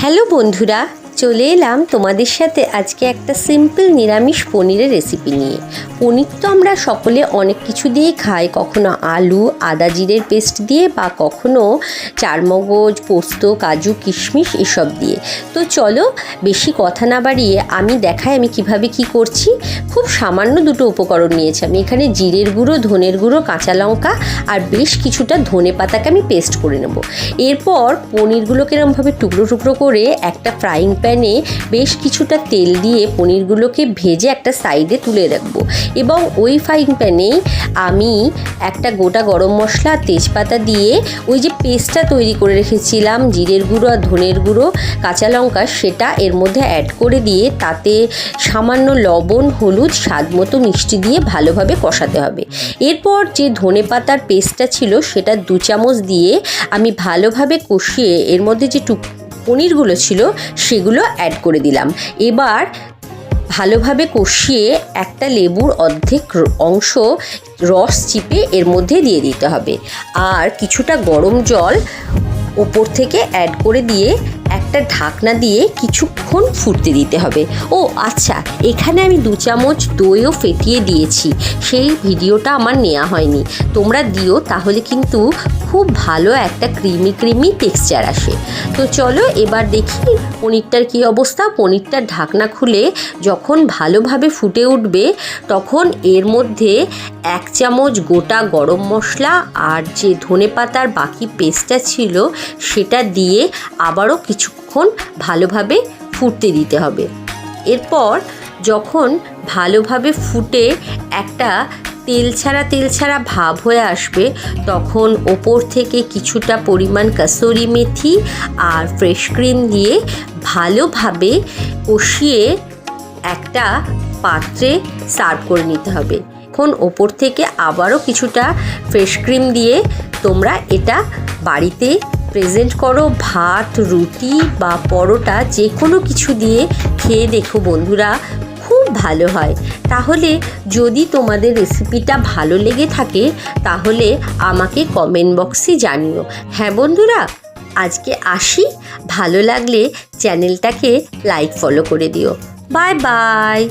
Hello বন্ধুরা চলে এলাম তোমাদের সাথে আজকে একটা সিম্পল নিরামিষ পনিরের রেসিপি নিয়ে। পনির তো আমরা সকলে অনেক কিছু দিয়ে খাই। কখনো আলু, আদা জিরের পেস্ট দিয়ে বা কখনো চারমগজ, পোস্ত, কাজু, কিশমিশ এসব দিয়ে। তো চলো, বেশি কথা না বাড়িয়ে আমি দেখাই আমি কীভাবে কি করছি। খুব সামান্য দুটো উপকরণ নিয়েছি আমি। এখানে জিরের গুঁড়ো, ধনের গুঁড়ো, কাঁচা লঙ্কা আর বেশ কিছুটা ধনে পাতাকে আমি পেস্ট করে নেব। এরপর পনিরগুলোকে এরমভাবে টুকরো টুকরো করে একটা ফ্রাইং প্যানে বেশ কিছুটা তেল দিয়ে পনিরগুলোকে ভেজে একটা সাইডে তুলে রাখব। এবং ওই ফ্রাইং প্যানেই আমি একটা গোটা গরম মশলা, তেজপাতা দিয়ে ওই যে পেস্টটা তৈরি করে রেখেছিলাম, জিরের গুঁড়ো আর ধনের গুঁড়ো, কাঁচা লঙ্কা, সেটা এর মধ্যে অ্যাড করে দিয়ে তাতে সামান্য লবণ, হলুদ, স্বাদ মতো মিষ্টি দিয়ে ভালোভাবে কষাতে হবে। এরপর যে ধনে পাতার পেস্টটা ছিল, সেটা দু চামচ দিয়ে আমি ভালোভাবে কষিয়ে এর মধ্যে যে টুক পনিরগুলো ছিল, সেগুলো অ্যাড করে দিলাম। এবার ভালোভাবে কষিয়ে একটা লেবুর অর্ধেক অংশ রস চিপে এর মধ্যে দিয়ে দিতে হবে। আর কিছুটা গরম জল ওপর থেকে অ্যাড করে দিয়ে একটা ঢাকনা দিয়ে কিছুক্ষণ ফুটতে দিতে হবে। ও আচ্ছা এখানে আমি দু চামচ দইও ফেটিয়ে দিয়েছি। সেই ভিডিওটা আমার নেওয়া হয়নি। তোমরা দিও, তাহলে কিন্তু খুব ভালো একটা ক্রিমি ক্রিমি টেক্সচার আসে। তো চলো, এবার দেখি পনিরটার কী অবস্থা। পনিরটার ঢাকনা খুলে যখন ভালোভাবে ফুটে উঠবে, তখন এর মধ্যে এক চামচ গোটা গরম মশলা আর যে ধনে পাতার বাকি পেস্টটা ছিল, সেটা দিয়ে আবারও কিছুক্ষণ ভালোভাবে ফুটতে দিতে হবে। এরপর যখন ভালোভাবে ফুটে একটা তেল ছাড়া তেল ছাড়া ভাব হয়ে আসবে, তখন ওপর থেকে কিছুটা পরিমাণ কাসুরি মেথি আর ফ্রেশ ক্রিম দিয়ে ভালোভাবে কষিয়ে একটা পাত্রে সার্ভ করে নিতে হবে। এখন ওপর থেকে আবারও কিছুটা ফ্রেশ ক্রিম দিয়ে তোমরা এটা বাড়িতে প্রেজেন্ট করো, ভাত, রুটি বা পরোটা যে কোনো কিছু দিয়ে খেয়ে দেখো বন্ধুরা, খুব ভালো হয়। তাহলে যদি তোমাদের রেসিপিটা ভালো লেগে থাকে, তাহলে আমাকে কমেন্ট বক্সে জানিও। হ্যাঁ বন্ধুরা, আজকে আসি। ভালো লাগলে চ্যানেলটাকে লাইক ফলো করে দিও। Bye bye